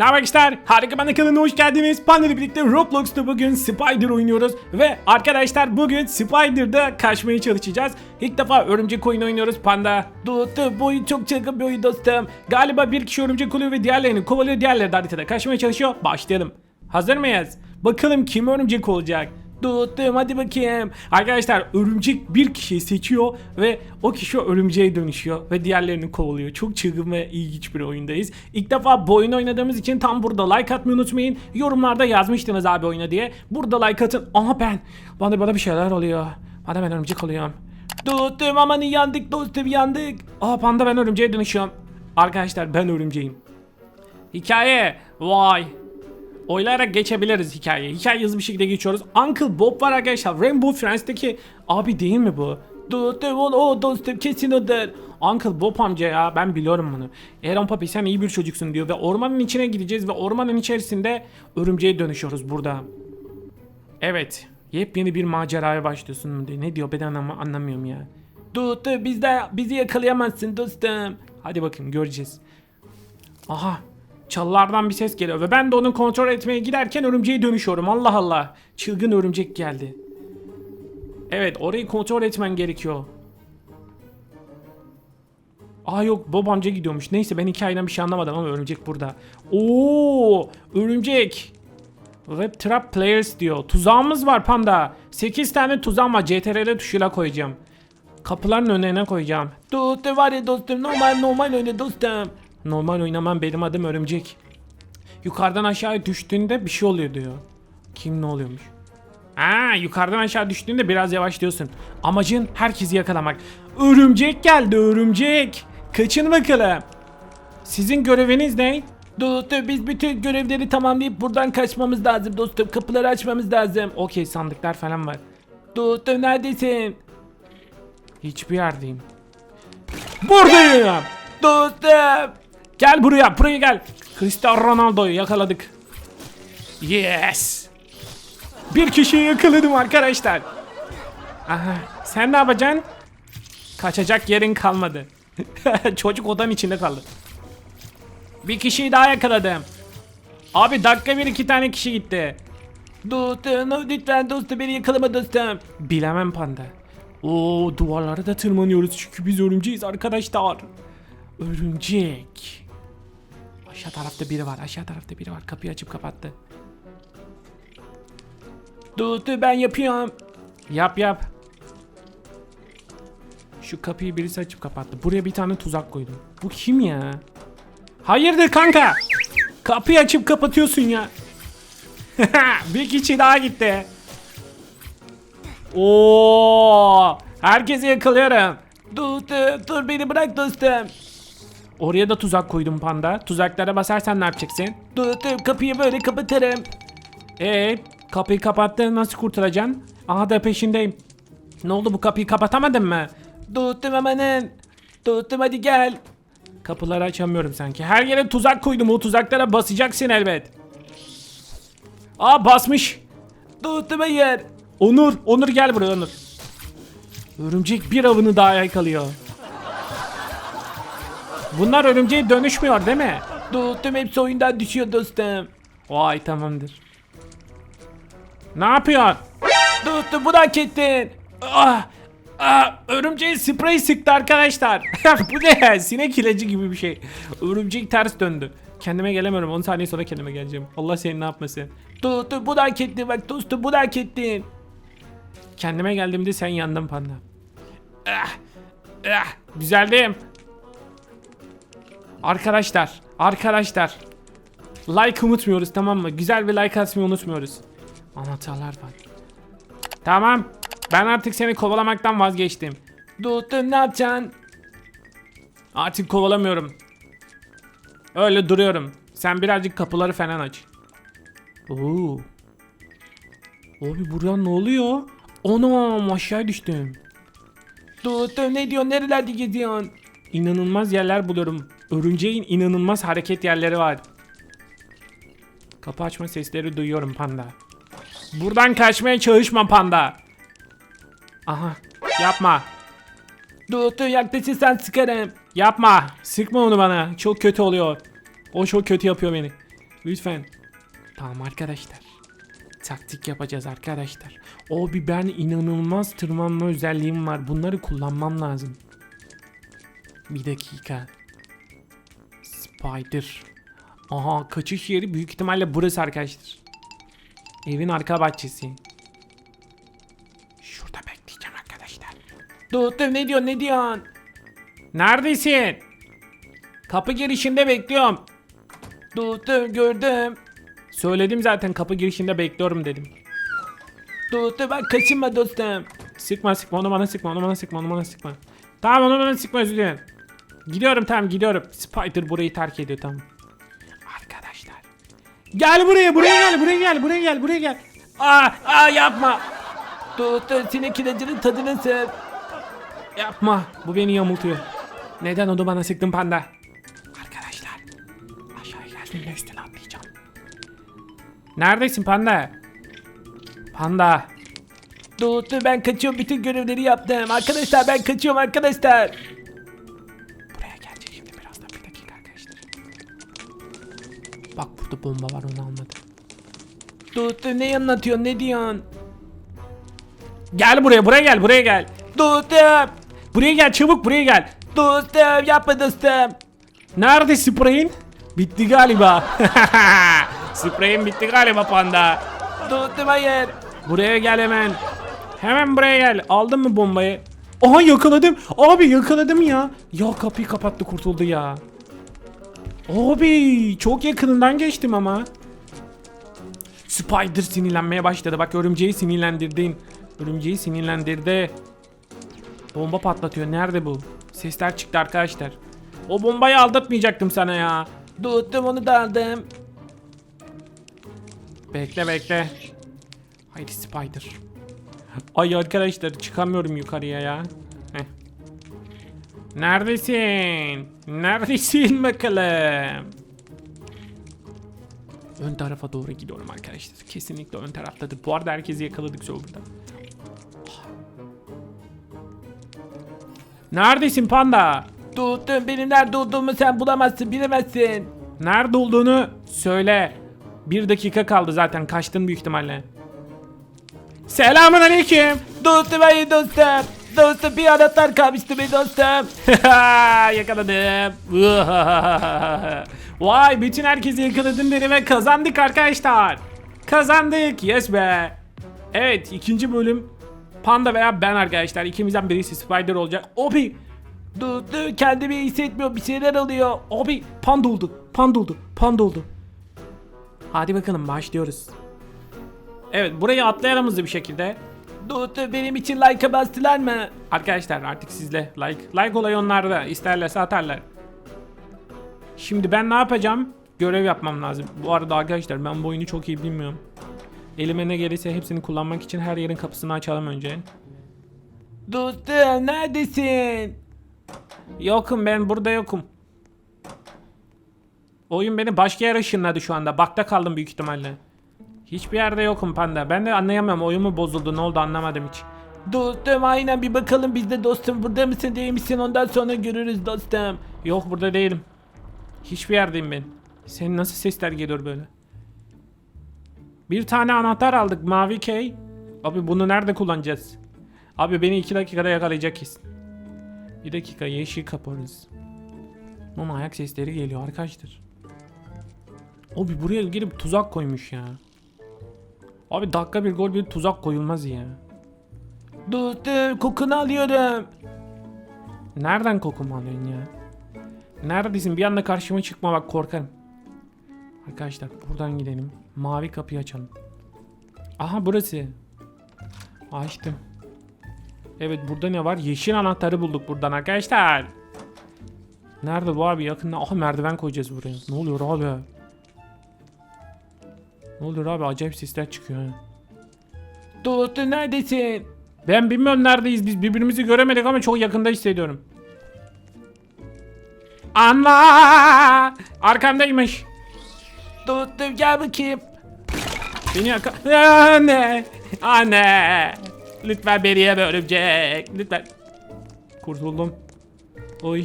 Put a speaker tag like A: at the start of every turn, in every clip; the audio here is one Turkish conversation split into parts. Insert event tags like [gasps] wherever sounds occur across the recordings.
A: Ne haber gençler? Harika Bana kanalına hoş geldiniz. Panda ile birlikte Roblox'ta bugün Spider oynuyoruz. Ve arkadaşlar bugün Spider'da kaçmaya çalışacağız. İlk defa örümcek oyunu oynuyoruz Panda. Dostum bu oyun çok çılgın bir oyun dostum. Galiba bir kişi örümcek oluyor ve diğerlerini kovalıyor. Diğerleri de haritada kaçmaya çalışıyor. Başlayalım. Hazır mıyız? Bakalım kim örümcek olacak? Dostum hadi bakayım. Arkadaşlar örümcek bir kişiyi seçiyor ve o kişi örümceğe dönüşüyor ve diğerlerini kovalıyor. Çok çılgın ve ilginç bir oyundayız. İlk defa bu oyunu oynadığımız için tam burada like atmayı unutmayın. Yorumlarda yazmıştınız abi oyna diye. Burada like atın. Aha ben. Bana bana bir şeyler oluyor. Bana ben örümcek oluyorum. Dostum aman yandık dostum yandık. Aa panda ben örümceğe dönüşüyorum. Arkadaşlar ben örümceğim. Hikaye. Vay. Oylayarak geçebiliriz hikayeyi. Hikaye hızlı bir şekilde geçiyoruz. Uncle Bob var arkadaşlar. Rainbow Friends'teki abi değil mi bu? O, o dostum kesin odur. Uncle Bob amca ya ben biliyorum bunu. Aaron Papi sen iyi bir çocuksun diyor ve ormanın içine gideceğiz ve ormanın içerisinde örümceğe dönüşüyoruz burada. Evet. Yepyeni bir maceraya başlıyorsun. Ne diyor ben anlam anlamıyorum ya. Dostum bizde bizi yakalayamazsın dostum. Hadi bakın göreceğiz. Aha çalılardan bir ses geliyor ve ben de onu kontrol etmeye giderken örümceğe dönüşüyorum. Allah Allah. Çılgın örümcek geldi. Evet orayı kontrol etmen gerekiyor. Aa yok Bob amca gidiyormuş. Neyse ben hikayeden bir şey anlamadım ama örümcek burada. Oo örümcek. Web Trap Players diyor. Tuzağımız var panda. 8 tane tuzağım var. CTRL tuşuyla koyacağım. Kapıların önüne koyacağım. Dostum var ya dostum normal normal oyna dostum. Normal oynamam benim adım örümcek. Yukarıdan aşağı düştüğünde bir şey oluyor diyor. Kim ne oluyormuş? Aa, yukarıdan aşağı düştüğünde biraz yavaşlıyorsun. Amacın herkesi yakalamak. Örümcek geldi örümcek. Kaçın bakalım. Sizin göreviniz ne? Dostum biz bütün görevleri tamamlayıp buradan kaçmamız lazım dostum. Kapıları açmamız lazım. Okey sandıklar falan var. Dostum neredesin? Hiçbir yerdeyim. Buradayım. Dostum. Gel buraya buraya gel. Cristiano Ronaldo'yu yakaladık. Yes. Bir kişiyi yakaladım arkadaşlar. Aha, sen ne yapacaksın? Kaçacak yerin kalmadı. [laughs] Çocuk odanın içinde kaldı. Bir kişiyi daha yakaladım. Abi dakika bir iki tane kişi gitti. Dostum lütfen dostum beni yakalama dostum. Bilemem panda. Oo duvarlara da tırmanıyoruz çünkü biz örümceğiz arkadaşlar. Örümcek. Aşağı tarafta biri var. Aşağı tarafta biri var. Kapıyı açıp kapattı. Dostum ben yapıyorum. Yap yap. Şu kapıyı birisi açıp kapattı. Buraya bir tane tuzak koydum. Bu kim ya? Hayırdır kanka? Kapıyı açıp kapatıyorsun ya. [laughs] bir kişi daha gitti. Oo! Herkesi yakalıyorum. Dostum dur beni bırak dostum. Oraya da tuzak koydum panda. Tuzaklara basarsan ne yapacaksın? Dostum kapıyı böyle kapatırım. Ee, kapıyı kapattın nasıl kurtulacaksın? Aha da peşindeyim. Ne oldu bu kapıyı kapatamadın mı? Dostum amanın. Dostum hadi gel. Kapıları açamıyorum sanki. Her yere tuzak koydum. O tuzaklara basacaksın elbet. Aa basmış. Dostum hayır. Onur. Onur gel buraya Onur. Örümcek bir avını daha yakalıyor. Bunlar örümceğe dönüşmüyor değil mi? Dostum hepsi oyundan düşüyor dostum. Vay tamamdır. Ne yapıyorsun? Dostum bu da hak ettin. Ah, ah, örümceğe sprey sıktı arkadaşlar. [laughs] bu ne? Sinek ilacı gibi bir şey. Örümcek ters döndü. Kendime gelemiyorum. 10 saniye sonra kendime geleceğim. Allah seni ne yapmasın. Dostum bu da hak ettin. Bak dostum bu da hak ettin. Kendime geldiğimde sen yandın panda. Ah, ah, güzeldim. Arkadaşlar, arkadaşlar. Like unutmuyoruz tamam mı? Güzel bir like atmayı unutmuyoruz. Anahtarlar var. Tamam. Ben artık seni kovalamaktan vazgeçtim. Dostum ne yapacaksın? Artık kovalamıyorum. Öyle duruyorum. Sen birazcık kapıları falan aç. Oo. Abi buraya ne oluyor? Anam aşağı düştüm. Dostum ne diyorsun? Nerelerde geziyorsun? İnanılmaz yerler buluyorum. Örümceğin inanılmaz hareket yerleri var. Kapı açma sesleri duyuyorum panda. Buradan kaçmaya çalışma panda. Aha yapma. Dostum yaklaşırsan sıkarım. Yapma. Sıkma onu bana. Çok kötü oluyor. O çok kötü yapıyor beni. Lütfen. Tamam arkadaşlar. Taktik yapacağız arkadaşlar. O bir ben inanılmaz tırmanma özelliğim var. Bunları kullanmam lazım. Bir dakika. Spider. Aha kaçış yeri büyük ihtimalle burası arkadaşlar. Evin arka bahçesi. Şurada bekleyeceğim arkadaşlar. Dostum ne diyorsun ne diyorsun? Neredesin? Kapı girişinde bekliyorum. Dostum gördüm. Söyledim zaten kapı girişinde bekliyorum dedim. Dostum ben kaçınma dostum. Sıkma sıkma onu bana sıkma onu bana sıkma onu bana sıkma. Tamam onu bana sıkma özür dilerim. Gidiyorum tamam gidiyorum. Spider burayı terk ediyor tamam. Arkadaşlar. Gel buraya buraya gel buraya gel buraya gel buraya gel. Aa, aa yapma. Dostum sinek ilacının tadı nasıl? Yapma. Bu beni yamultuyor. Neden onu bana sıktın panda? Arkadaşlar. Aşağıya geldiğimde üstüne atlayacağım. Neredesin panda? Panda. Dostum ben kaçıyorum bütün görevleri yaptım. Arkadaşlar ben kaçıyorum arkadaşlar. Burada bomba var onu almadım. Dostum ne anlatıyorsun ne diyorsun? Gel buraya buraya gel buraya gel. Dostum. Buraya gel çabuk buraya gel. Dostum yapma dostum. Nerede spreyin? Bitti galiba. [laughs] spreyin bitti galiba panda. Dostum hayır. Buraya gel hemen. Hemen buraya gel. Aldın mı bombayı? Aha yakaladım. Abi yakaladım ya. Ya kapıyı kapattı kurtuldu ya. Abi çok yakınından geçtim ama. Spider sinirlenmeye başladı. Bak örümceği sinirlendirdin. Örümceği sinirlendirdi. Bomba patlatıyor. Nerede bu? Sesler çıktı arkadaşlar. O bombayı aldatmayacaktım sana ya. Tuttum onu da aldım. Bekle bekle. Haydi Spider. Ay arkadaşlar çıkamıyorum yukarıya ya. Neredesin? Neredesin bakalım? Ön tarafa doğru gidiyorum arkadaşlar. Kesinlikle ön taraftadır. Bu arada herkesi yakaladık burada. Neredesin panda? Tuttum benim nerede olduğumu sen bulamazsın bilemezsin. Nerede olduğunu söyle. Bir dakika kaldı zaten kaçtın büyük ihtimalle. Selamun aleyküm. Dostum hayır dostum. Dostum bir anahtar kalmıştı be dostum. [laughs] Yakaladım. [laughs] Vay bütün herkesi yakaladım beni ve kazandık arkadaşlar. Kazandık yes be. Evet ikinci bölüm Panda veya ben arkadaşlar ikimizden birisi Spider olacak. Obi Dur dur kendimi iyi hissetmiyorum bir şeyler oluyor. Abi panda oldu panda oldu panda oldu. Hadi bakalım başlıyoruz. Evet burayı atlayalım hızlı bir şekilde. Dur benim için like'a bastılar mı? Arkadaşlar artık sizle like. Like olayı onlarda isterlerse atarlar. Şimdi ben ne yapacağım? Görev yapmam lazım. Bu arada arkadaşlar ben bu oyunu çok iyi bilmiyorum. Elime ne gelirse hepsini kullanmak için her yerin kapısını açalım önce. Dostum neredesin? Yokum ben burada yokum. Oyun beni başka yere ışınladı şu anda. Bakta kaldım büyük ihtimalle. Hiçbir yerde yokum panda. Ben de anlayamıyorum. Oyun mu bozuldu ne oldu anlamadım hiç. Dostum aynen bir bakalım biz de dostum burada mısın değil misin ondan sonra görürüz dostum. Yok burada değilim. Hiçbir yerdeyim ben. Senin nasıl sesler geliyor böyle? Bir tane anahtar aldık mavi key. Abi bunu nerede kullanacağız? Abi beni iki dakikada yakalayacak kesin. Bir dakika yeşil kaparız. Ama ayak sesleri geliyor arkadaşlar. Abi buraya girip tuzak koymuş ya. Abi dakika bir gol bir tuzak koyulmaz ya. Dostum kokunu alıyorum. Nereden kokumu alıyorsun ya? Neredesin? Bir anda karşıma çıkma bak korkarım. Arkadaşlar buradan gidelim. Mavi kapıyı açalım. Aha burası. Açtım. Evet burada ne var? Yeşil anahtarı bulduk buradan arkadaşlar. Nerede bu abi yakında? Aha merdiven koyacağız buraya. Ne oluyor abi? Ne oluyor abi? Acayip sesler çıkıyor. Dostum neredesin? Ben bilmiyorum neredeyiz. Biz birbirimizi göremedik ama çok yakında hissediyorum. Anla! Arkamdaymış. Dostum gel bakayım. Beni yaka... Anne! Anne! Lütfen beni yeme örümcek. Lütfen. Kurtuldum. Oy.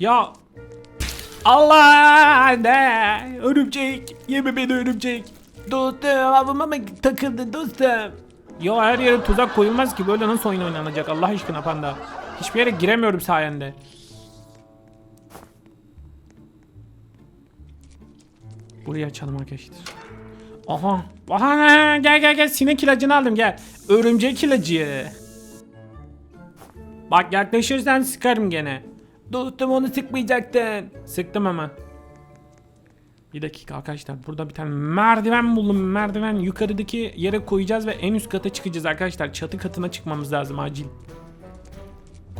A: Ya. Allah ne? Örümcek. Yeme beni örümcek. Dostum avıma mı takıldı dostum? Yo her yere tuzak koyulmaz ki böyle nasıl oyun oynanacak Allah aşkına panda. Hiçbir yere giremiyorum sayende. Burayı açalım arkadaşlar. Aha. Aha gel gel gel sinek ilacını aldım gel. Örümcek ilacı. Bak yaklaşırsan sıkarım gene. Dostum onu sıkmayacaktın. Sıktım ama. Bir dakika arkadaşlar burada bir tane merdiven buldum. Merdiven yukarıdaki yere koyacağız ve en üst kata çıkacağız arkadaşlar. Çatı katına çıkmamız lazım acil.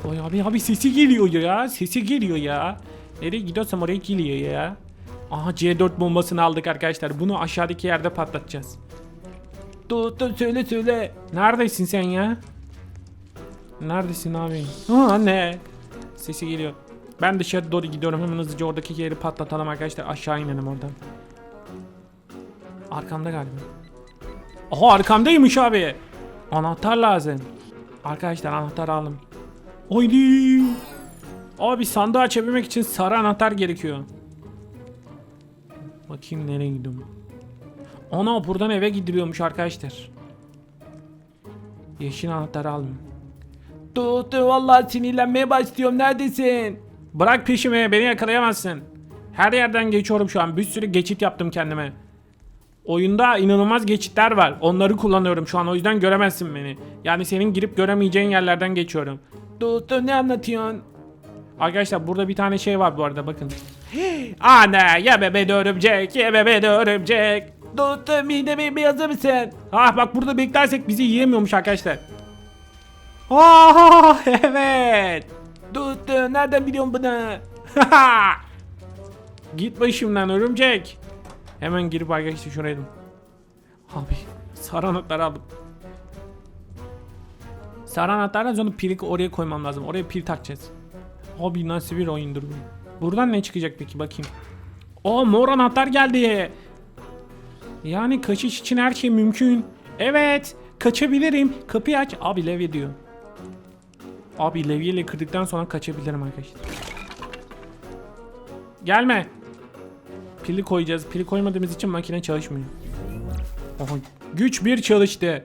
A: Koy abi abi sesi geliyor ya sesi geliyor ya. Nereye gidiyorsam oraya geliyor ya. Aha C4 bombasını aldık arkadaşlar. Bunu aşağıdaki yerde patlatacağız. Dur dur söyle söyle. Neredesin sen ya? Neredesin abi? Ha anne Sesi geliyor ben dışarı doğru gidiyorum hemen hızlıca oradaki yeri patlatalım arkadaşlar aşağı inelim oradan. Arkamda galiba. Aha arkamdaymış abi. Anahtar lazım. Arkadaşlar anahtar aldım. Oydi. Abi sandığı açabilmek için sarı anahtar gerekiyor. Bakayım nereye gidiyorum. Ana buradan eve gidiliyormuş arkadaşlar. Yeşil anahtarı aldım. Dur vallahi sinirlenmeye başlıyorum neredesin? Bırak peşimi beni yakalayamazsın. Her yerden geçiyorum şu an bir sürü geçit yaptım kendime. Oyunda inanılmaz geçitler var. Onları kullanıyorum şu an o yüzden göremezsin beni. Yani senin girip göremeyeceğin yerlerden geçiyorum. Dur ne anlatıyorsun? Arkadaşlar burada bir tane şey var bu arada bakın. [gasps] Anne ye bebe de örümcek ye bebe de örümcek. Dur midemi beyazı mısın? Ah bak burada beklersek bizi yiyemiyormuş arkadaşlar. Aa evet. Dur nereden biliyorsun bunu? [laughs] Git başımdan örümcek. Hemen girip arkadaşlar şuraya. Abi sarı anahtarı aldım. Sarı anahtardan sonra pili oraya koymam lazım. Oraya pil takacağız. Abi nasıl bir oyundur bu? Buradan ne çıkacak peki bakayım. O mor anahtar geldi. Yani kaçış için her şey mümkün. Evet kaçabilirim. Kapıyı aç. Abi levye diyor. Abi levyeyle kırdıktan sonra kaçabilirim arkadaşlar. Gelme. Pili koyacağız. Pili koymadığımız için makine çalışmıyor. Oha, güç bir çalıştı.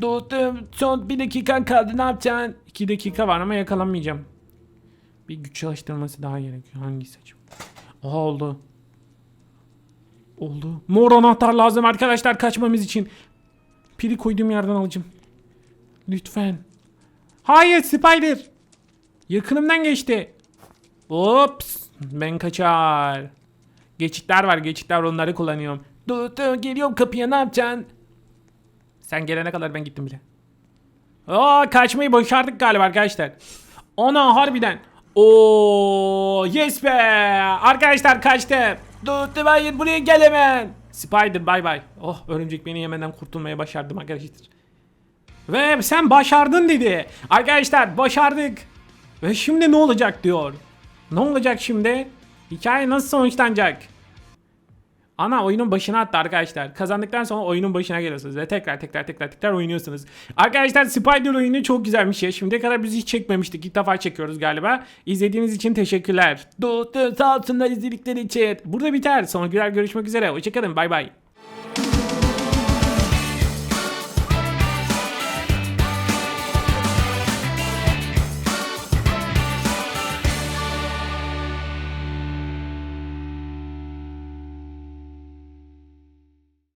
A: Dostum son bir dakikan kaldı ne yapacaksın? İki dakika var ama yakalanmayacağım. Bir güç çalıştırması daha gerekiyor. Hangisi acaba? Aha oldu. Oldu. Mor anahtar lazım arkadaşlar kaçmamız için. Pili koyduğum yerden alacağım. Lütfen. Hayır Spider. Yakınımdan geçti. Ops. Ben kaçar. Geçitler var geçitler onları kullanıyorum. Dur dur geliyorum kapıya ne yapacaksın? Sen gelene kadar ben gittim bile. Aa kaçmayı başardık galiba arkadaşlar. Ana harbiden. Oo yes be. Arkadaşlar kaçtım. Dur dur hayır buraya gel. Spider bay bay. Oh örümcek beni yemeden kurtulmaya başardım arkadaşlar. Ve sen başardın dedi. Arkadaşlar başardık. Ve şimdi ne olacak diyor. Ne olacak şimdi? Hikaye nasıl sonuçlanacak? Ana oyunun başına attı arkadaşlar. Kazandıktan sonra oyunun başına geliyorsunuz ve tekrar tekrar tekrar tekrar oynuyorsunuz. Arkadaşlar Spider oyunu çok güzelmiş ya. Şimdiye kadar biz hiç çekmemiştik. İlk defa çekiyoruz galiba. İzlediğiniz için teşekkürler. Dostum sağ olsunlar izledikleri için. Burada biter. Sonra görüşmek üzere. Hoşçakalın. Bay bay.